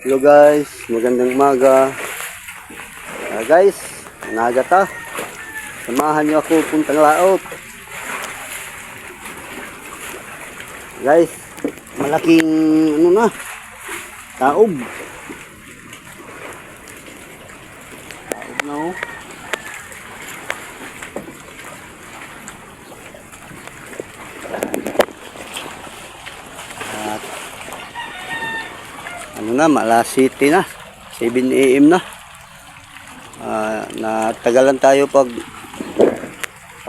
Hello guys, magandang umaga. Ah, guys, naga ta. Samahan niyo ako puntang laot. Guys, malaking ano na. Taob na oh. At ano na, Mala City na. 7 AM na. Ah, natagalan tayo pag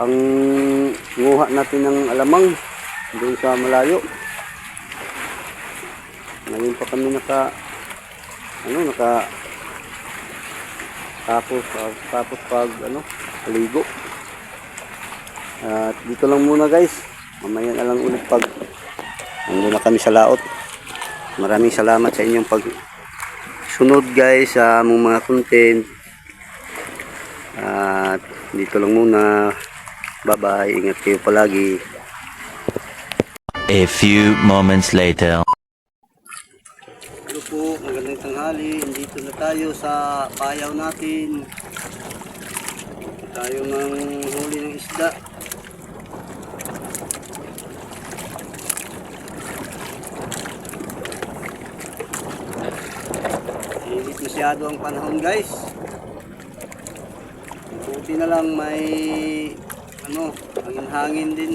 ang nguha natin ng alamang doon sa malayo. Ngayon pa kami naka ano naka tapos ah, tapos pag ano aligo. At dito lang muna guys. Mamaya na lang ulit pag nandun na kami sa laot. Maraming salamat sa inyong pag sunod guys sa among mga content. At dito lang muna. Bye-bye. Ingat kayo palagi. A few moments later. Hello po, magandang tanghali. Dito na tayo sa payaw natin. Tayo ng huli ng isda. Masyado ang panahon guys. Buti na lang may ano, hangin-hangin din.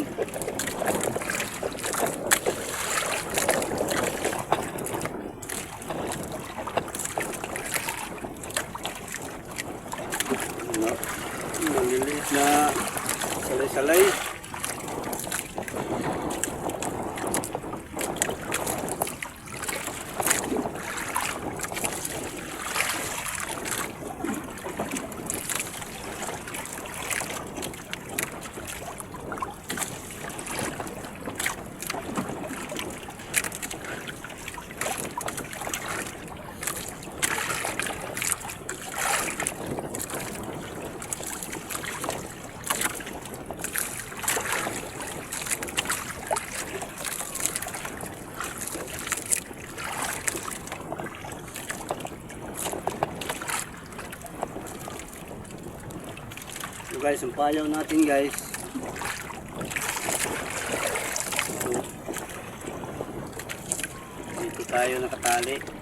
Ano, maliliit na salay-salay. So guys, ang payaw natin guys. Dito tayo nakatali.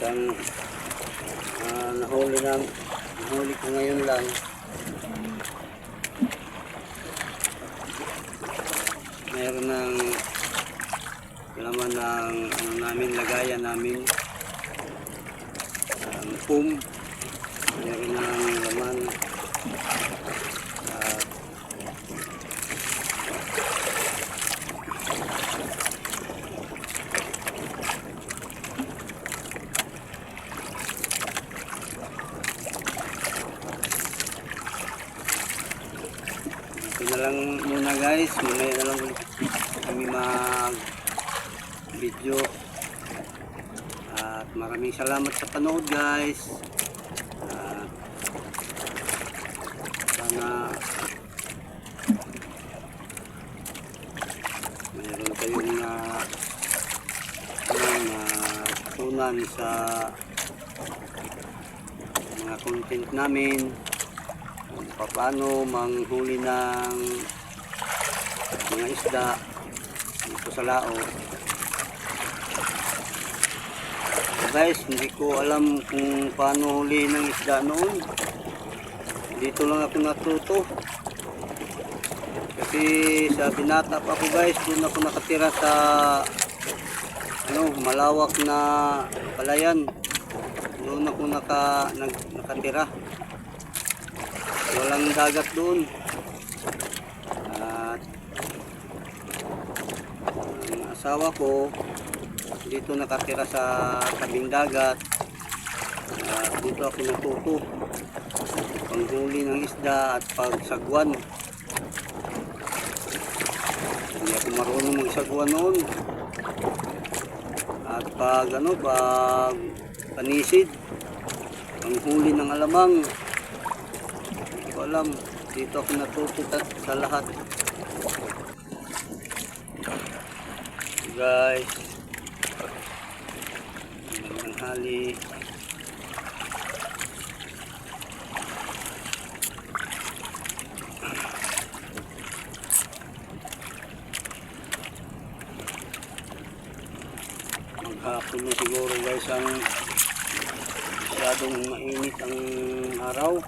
Guys, ang ah, nahuli na nahuli ko ngayon lang. Meron ng laman ng ano namin lagayan namin. Ang pum. Meron ng laman. Maraming salamat sa panood guys. Uh, sana mayroon kayong na ano, uh, tunan sa mga content namin kung paano manghuli ng mga isda dito sa laot Guys, hindi ko alam kung paano huli ng isda noon. Dito lang ako natuto. Kasi sa binata pa ako guys, doon ako nakatira sa ano, malawak na palayan. Doon ako naka, nag, nakatira. Walang dagat doon. At ang asawa ko dito nakatira sa tabing dagat. At dito ako natuto. Panghuli ng isda at pagsagwan. Hindi ako marunong magsagwan noon. At pag ano, pag panisid, panghuli ng alamang, hindi ko alam. Dito ako natuto sa lahat. Guys, hali. Maghapon na siguro guys ang masyadong mainit ang araw.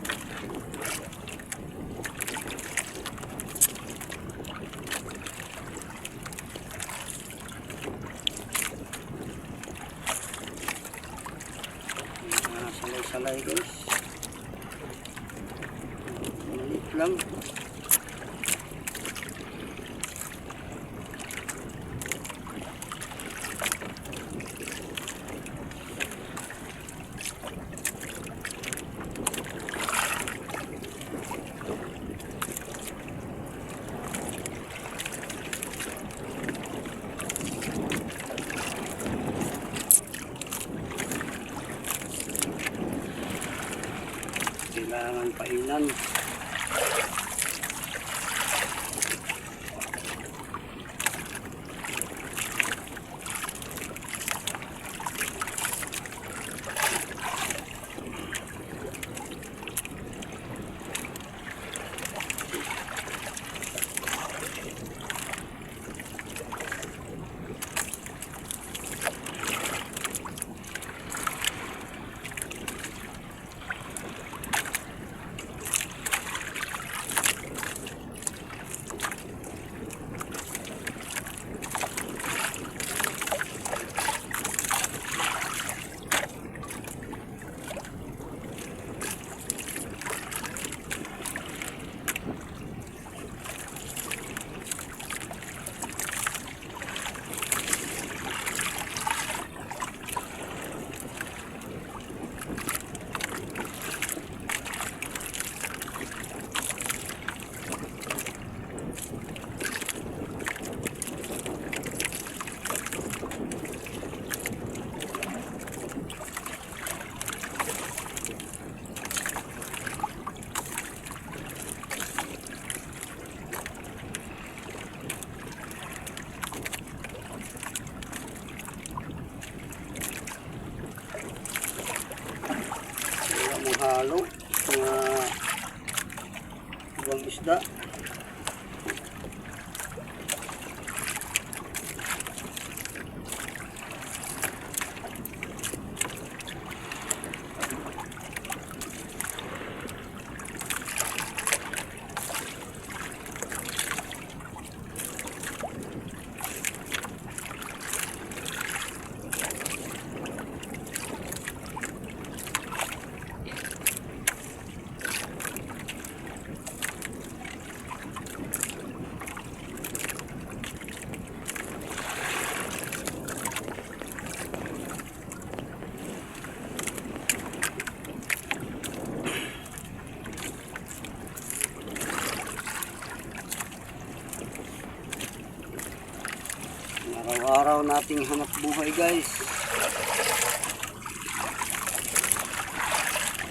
Araw-araw nating hanap buhay guys.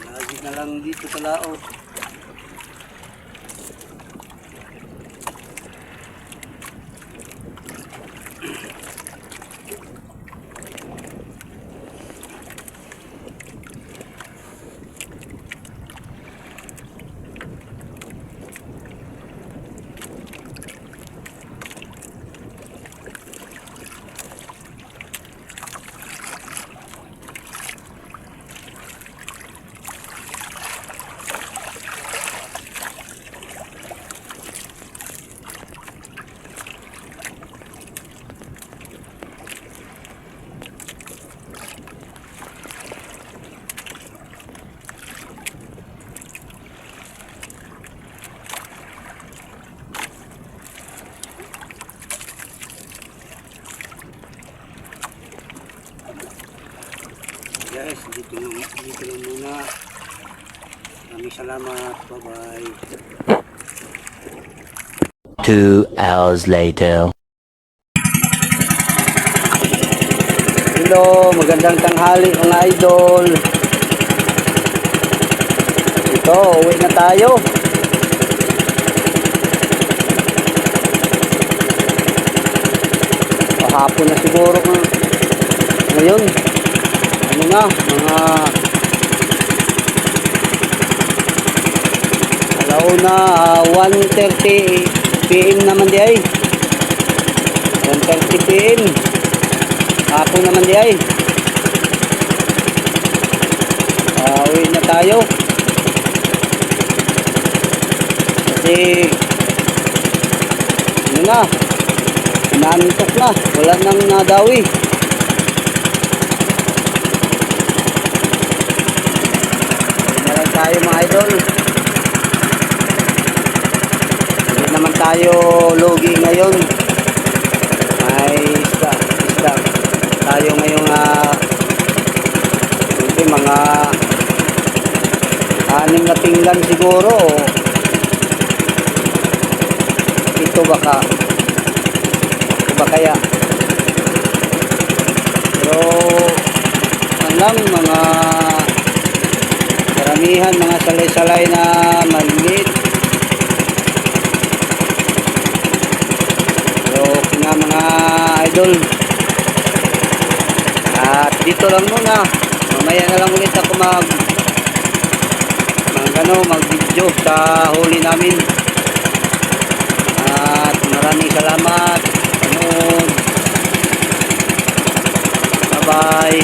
Lagi na lang dito sa laot. Maraming salamat. Bye-bye. Two hours later. Hello, magandang tanghali mga idol. Ito, uwi na tayo. Pahapon na siguro ng ngayon. Ano na, mga alauna, ah, 1.30 PM naman di ay. 1.30 PM. Hapon naman di ay. Ah, uwi na tayo. Kasi ano na, inaantok na, wala nang nadawi. Uwi na lang tayo mga idol. Hindi naman tayo logi ngayon. May isda, isda. Tayo ngayong ah, hindi, mga anim na pinggan siguro. Ito baka. Ito ba kaya? Pero lang, mga karamihan, mga salay-salay na maliit. Pero okay nga mga idol. At dito lang muna. Mamaya na lang ulit ako mag mag ano, mag video sa huli namin. At maraming salamat. Panood. Bye bye.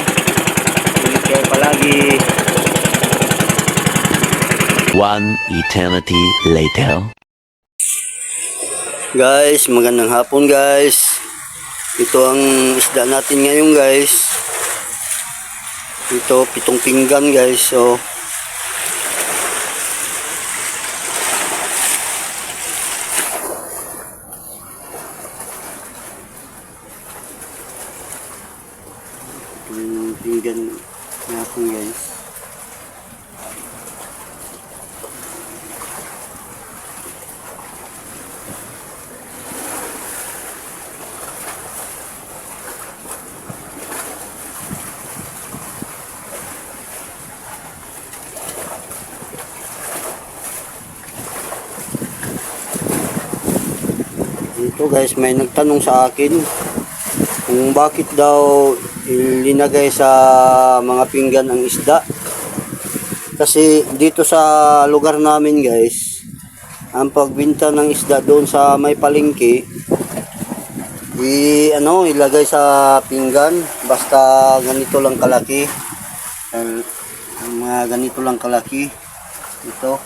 Kayo palagi. One eternity later. Guys, magandang hapon guys. Ito ang isda natin ngayon guys. Ito, pitong pinggan guys. So, pitong pinggan natin guys. Dito guys, may nagtanong sa akin kung bakit daw ilinagay sa mga pinggan ang isda. Kasi dito sa lugar namin guys, ang pagbinta ng isda doon sa may palengke, i ano, ilagay sa pinggan basta ganito lang kalaki. Ang mga ganito lang kalaki. Ito.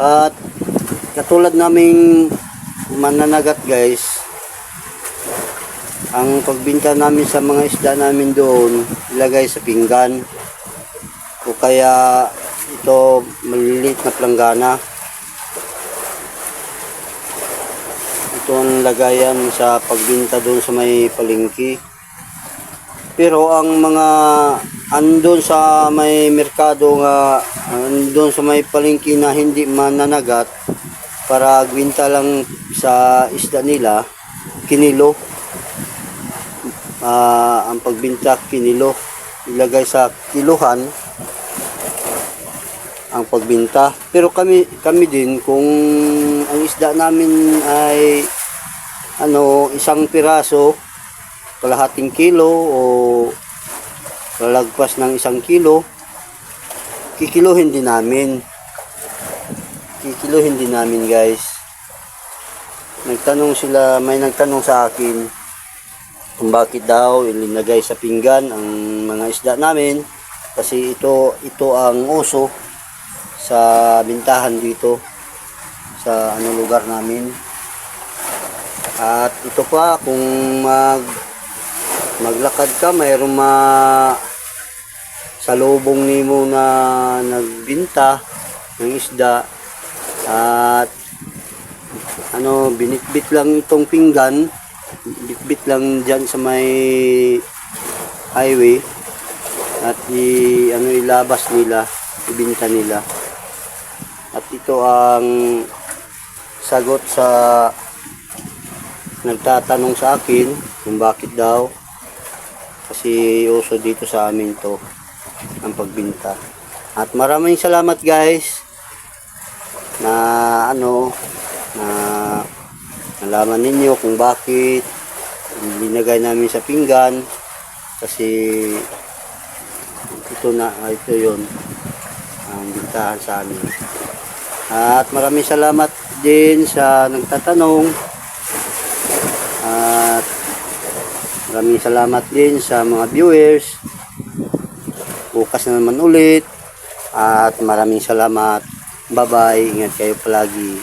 At katulad naming mananagat guys, ang pagbinta namin sa mga isda namin doon, ilagay sa pinggan. O kaya ito maliliit na planggana. Ito ang lagayan sa pagbinta doon sa may palengke. Pero ang mga andon sa may merkado nga andon sa may palengke na hindi mananagat para gwinta lang sa isda nila kinilo. Ah, ang pagbinta kinilo. Ilagay sa kiluhan ang pagbinta. Pero kami kami din kung ang isda namin ay ano isang piraso kalahating kilo o lalagpas ng isang kilo kikiluhin din namin kikiluhin din namin guys. Nagtanong sila may nagtanong sa akin kung bakit daw ilinagay sa pinggan ang mga isda namin kasi ito ito ang uso sa bintahan dito sa ano lugar namin. At ito pa kung mag maglakad ka mayroong ma salubong nimo na nagbinta ng isda at ano binitbit lang itong pinggan bitbit lang dyan sa may highway at i ano ilabas nila, ibinta nila. At ito ang sagot sa nagtatanong sa akin kung bakit daw kasi uso dito sa amin to ang pagbinta. At maraming salamat guys na ano na nalaman ninyo kung bakit linagay namin sa pinggan kasi ito na ito yon ang bintahan sa amin. At maraming salamat din sa nagtatanong at maraming salamat din sa mga viewers. Bukas na naman ulit. At maraming salamat. Bye-bye. Ingat kayo palagi.